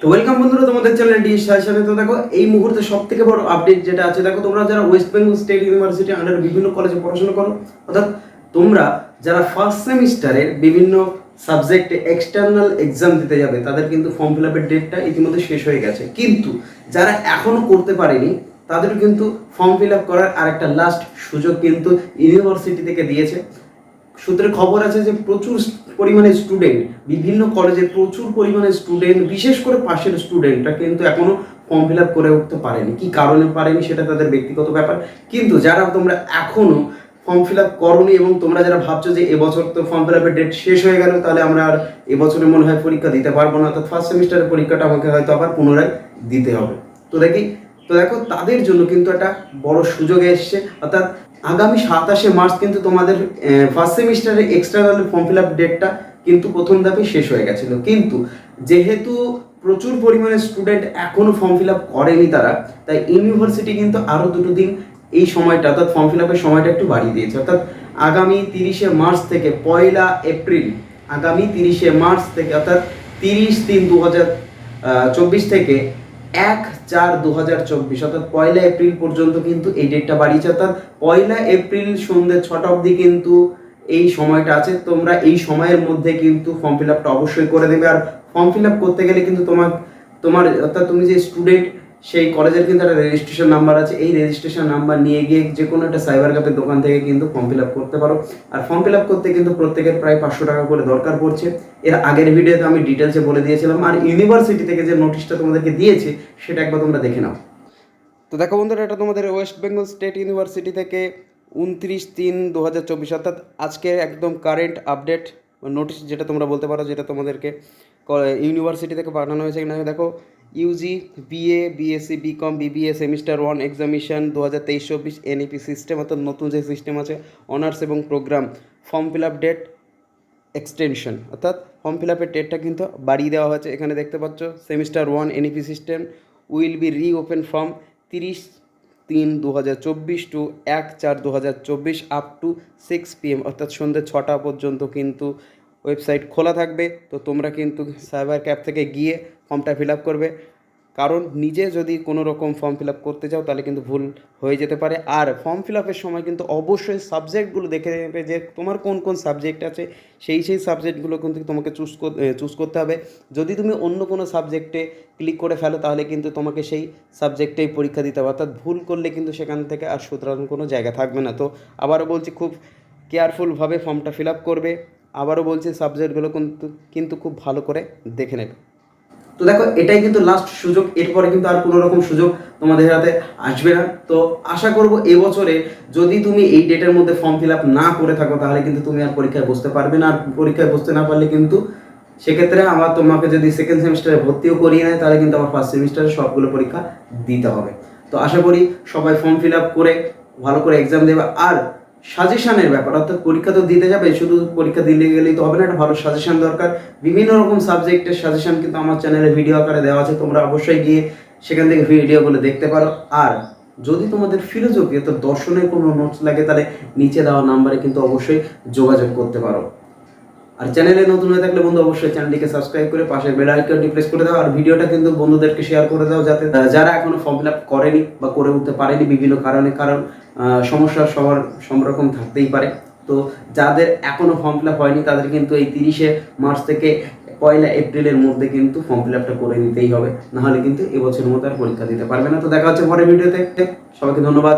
তো ওয়েলকাম বন্ধুরা, তোমাদের চ্যানেল ডি সাথে তো দেখো, এই মুহূর্তে সব থেকে বড় আপডেট যেটা আছে, দেখো, তোমরা যারা West Bengal state university under বিভিন্ন কলেজে পড়াশোনা করো, অর্থাৎ তোমরা যারা ফার্স্ট সেমিস্টারের বিভিন্ন সাবজেক্টে এক্সটার্নাল এক্সাম দিতে যাবে, তাদের কিন্তু ফর্ম ফিল আপের ডেটটা ইতিমধ্যে শেষ হয়ে গেছে। কিন্তু যারা এখনও করতে পারেনি তাদের কিন্তু ফর্ম ফিল আপ করার আরেকটা লাস্ট সুযোগ কিন্তু ইউনিভার্সিটি থেকে দিয়েছে। সূত্রে খবর আছে যে প্রচুর পরিমাণে স্টুডেন্ট বিভিন্ন কলেজে প্রচুর পরিমাণে স্টুডেন্ট বিশেষ করে পাশের স্টুডেন্টরা কিন্তু এখনও ফর্ম ফিল আপ করে উঠতে পারেনি। কি কারণে পারেনি সেটা তাদের ব্যক্তিগত ব্যাপার। কিন্তু যারা তোমরা এখনও ফর্ম ফিল আপ করনি এবং তোমরা যারা ভাবছ যে এবছর তো ফর্ম ফিল আপের ডেট শেষ হয়ে গেল, তাহলে আমরা আর এবছরে মনে হয় পরীক্ষা দিতে পারব না। অর্থাৎ ফার্স্ট সেমিস্টারের পরীক্ষাটা আমাকে হয়তো আবার পুনরায় দিতে হবে। তো দেখি, তো দেখো, তাদের জন্য কিন্তু একটা বড় সুযোগ এসছে। অর্থাৎ আগামী সাতাশে মার্চ কিন্তু তোমাদের ফার্স্ট সেমিস্টারের এক্সটার্নাল ফর্ম ফিল আপ ডেটটা কিন্তু প্রথম ধাপে শেষ হয়ে গেছিল। কিন্তু যেহেতু প্রচুর পরিমাণে স্টুডেন্ট এখনও ফর্ম ফিল আপ করেনি তারা, তাই ইউনিভার্সিটি কিন্তু আরও দুটো দিন এই সময়টা, অর্থাৎ ফর্ম ফিল আপের সময়টা একটু বাড়িয়ে দিয়েছে। অর্থাৎ আগামী তিরিশে মার্চ থেকে পয়লা এপ্রিল, আগামী তিরিশে মার্চ থেকে, অর্থাৎ তিরিশ তিন দু হাজার চব্বিশ থেকে এক চার দু হাজার চব্বিশ, অর্থাৎ পয়লা এপ্রিল পর্যন্ত কিন্তু এই ডেটটা বাড়িয়েছে অর্থাৎ পয়লা এপ্রিল সন্ধ্যে ছটা অবধি কিন্তু এই সময়টা আছে। তোমরা এই সময়ের মধ্যে কিন্তু ফর্ম ফিল আপটা অবশ্যই করে দেবে। আর ফর্ম ফিল আপ করতে গেলে কিন্তু তোমার তোমার, অর্থাৎ তুমি যে স্টুডেন্ট সেই কলেজের কিন্তু একটা রেজিস্ট্রেশন নাম্বার আছে। এই রেজিস্ট্রেশন নাম্বার নিয়ে গিয়ে যে কোনো একটা সাইবার ক্যাফের দোকান থেকে কিন্তু ফর্ম ফিল আপ করতে পারো। আর ফর্ম ফিল আপ করতে কিন্তু প্রত্যেকের প্রায় পাঁচশো টাকা করে দরকার পড়ছে। এর আগের ভিডিওতে আমি ডিটেলসে বলে দিয়েছিলাম। আর ইউনিভার্সিটি থেকে যে নোটিশটা তোমাদেরকে দিয়েছে, সেটা একবার তোমরা দেখে নাও। তো দেখো বন্ধুরা, এটা তোমাদের ওয়েস্ট বেঙ্গল স্টেট ইউনিভার্সিটি থেকে উনত্রিশ তিন দু হাজার চব্বিশ, অর্থাৎ আজকে একদম কারেন্ট আপডেট নোটিশ যেটা তোমরা বলতে পারো, যেটা তোমাদেরকে ইউনিভার্সিটি থেকে পাঠানো হয়েছে কিনা। দেখো UG BA BSc BCom BBA semester one examination দু হাজার তেইশ চব্বিশ এনইপি সিস্টেম অর্থাৎ নতুন যে সিস্টেম আছে অনার্স এবং program form fill up date extension অর্থাৎ ফর্ম ফিল আপের ডেটটা কিন্তু বাড়িয়ে দেওয়া হয়েছে। এখানে দেখতে পাচ্ছ semester one NEP system will be reopen from তিরিশ তিন দু হাজার চব্বিশ টু এক চার দু হাজার চব্বিশ আপ টু সিক্স পিএম অর্থাৎ সন্ধ্যে ছটা পর্যন্ত কিন্তু ওয়েবসাইট খোলা থাকবে, তো তোমরা কিন্তু সাইবার ক্যাব থেকে গিয়ে ফর্মটা ফিল আপ করবে। কারণ নিজে যদি কোনো রকম ফর্ম ফিল আপ করতে চাও, তাহলে কিন্তু ভুল হয়ে যেতে পারে। আর ফর্ম ফিল আপের সময় কিন্তু অবশ্যই সাবজেক্টগুলো দেখে নেবে যে তোমার কোন কোন সাবজেক্ট আছে, সেই সেই সাবজেক্টগুলো কিন্তু তোমাকে চুজ চুজ করতে হবে। যদি তুমি অন্য কোনো সাবজেক্টে ক্লিক করে ফেলো, তাহলে কিন্তু তোমাকে সেই সাবজেক্টেই পরীক্ষা দিতে হবে। অর্থাৎ ভুল করলে কিন্তু সেখান থেকে আর সুতরাং কোনো জায়গা থাকবে না। তো আবারও বলছি, খুব কেয়ারফুলভাবে ফর্মটা ফিল আপ করবে। আবারও বলছি সাবজেক্টগুলো কিন্তু কিন্তু খুব ভালো করে দেখে নেবে। তো দেখো, এটাই কিন্তু লাস্ট সুযোগ, এরপরে কিন্তু আর কোনো রকম সুযোগ তোমাদের হাতে আসবে না। তো আশা করব এবছরে যদি তুমি এই ডেটের মধ্যে ফর্ম ফিল আপ না করে থাকো, তাহলে কিন্তু তুমি আর পরীক্ষায় বসতে পারবে না। আর পরীক্ষায় বসতে না পারলে কিন্তু সেক্ষেত্রে আমার তোমাকে যদি সেকেন্ড সেমিস্টারে ভর্তিও করিয়ে নেয়, তাহলে কিন্তু আমার ফার্স্ট সেমিস্টারে সবগুলো পরীক্ষা দিতে হবে। তো আশা করি সবাই ফর্ম ফিল আপ করে, ভালো করে এক্সাম দেবে। আর সাজেশনের ব্যাপার, অর্থাৎ পরীক্ষা তো দিতে যাবে, শুধু পরীক্ষা দিলে গেলেই তো হবে না একটা ভালো সাজেশন দরকার। বিভিন্ন রকম সাবজেক্টের সাজেশন কিন্তু আমার চ্যানেলে ভিডিও আকারে দেওয়া আছে, তোমরা অবশ্যই গিয়ে সেখান থেকে ভিডিওগুলো দেখতে পারো। আর যদি তোমাদের ফিলোজফি অর্থাৎ দর্শনের কোনো নোটস লাগে, তাহলে নিচে দেওয়া নাম্বারে কিন্তু অবশ্যই যোগাযোগ করতে পারো। আর চ্যানেলে নতুন হয়ে থাকলে বন্ধু, অবশ্যই চ্যানেলটিকে সাবস্ক্রাইব করে পাশে বেল আইকনটি প্রেস করে দাও, আর ভিডিওটা কিন্তু বন্ধুদেরকে শেয়ার করে দাও, যাতে যারা এখনও ফর্ম ফিল আপ করেনি বা করে উঠতে পারেনি বিভিন্ন কারণে, কারণ সমস্যা সবার সব রকম থাকতেই পারে। তো যাদের এখনও ফর্ম ফিল আপ হয়নি, তাদের কিন্তু এই তিরিশে মার্চ থেকে পয়লা এপ্রিলের মধ্যে কিন্তু ফর্ম ফিল আপটা করে নিতেই হবে। নাহলে কিন্তু এবছরের মতো আর পরীক্ষা দিতে পারবে না। তো দেখা হচ্ছে পরের ভিডিওতে। সবাইকে ধন্যবাদ।